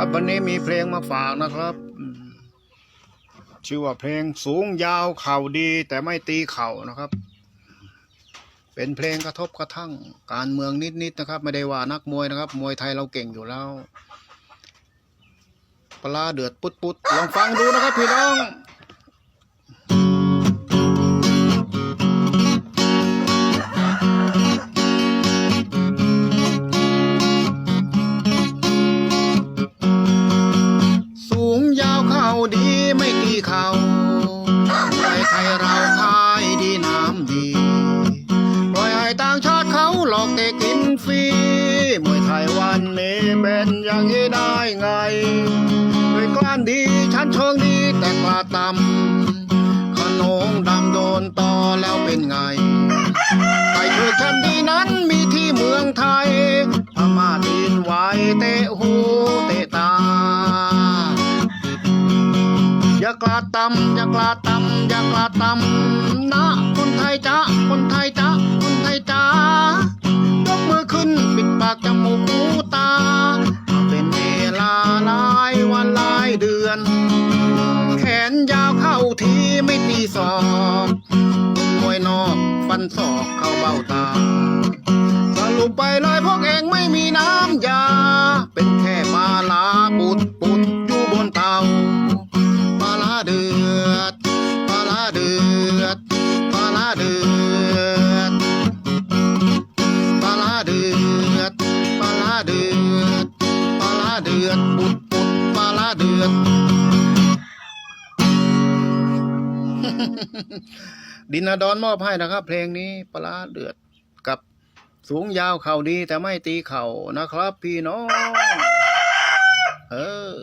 ครับวันนี้มีเพลงมาฝากนะครับ ชื่อว่าเพลงสูงยาวเข่าดีแต่ไม่ตีเข่านะครับ เป็นเพลงกระทบกระทั่งการเมืองนิดๆนะครับไม่ได้ว่านักมวยนะครับ มวยไทยเราเก่งอยู่แล้วปลาเดือดปุดๆลองฟังดูนะครับพี่น้อง ไม่ตีเขาไทยไทยเราขายดีน้ำดี ปล่อยให้ต่างชาติเขาหลอกเตะกินฟรีมวยไทยวันนี้เป็นอย่างนี้ได้ไงด้วยกล้านดีชั้นเชิงดีแต่กล้าต่ำขนงดำโดนต่อแล้วเป็นไงไก่คือชั้นดีนั้นมีที่เมืองไทย ล้าตำอย่ากลาตำอย่ากลาตำนะคนไทยจ้าคนไทยจ้าคนไทยจ้ายกมือขึ้นปิดปากจมูกหูตา เป็นเวลาหลายวันหลายเดือน แขนยาวเข้าทีไม่ตีศอกมวยนอกฟันศอกเข้าเบ้าตา สรุปไปเลยพวกเองไม่มีน้ำยา เดือด ดินาดอนมอบให้นะครับ เพลงนี้ปลาร้าเดือดกับสูงยาวเข่าดีแต่ไม่ตีเข่านะครับ พี่น้อง เออ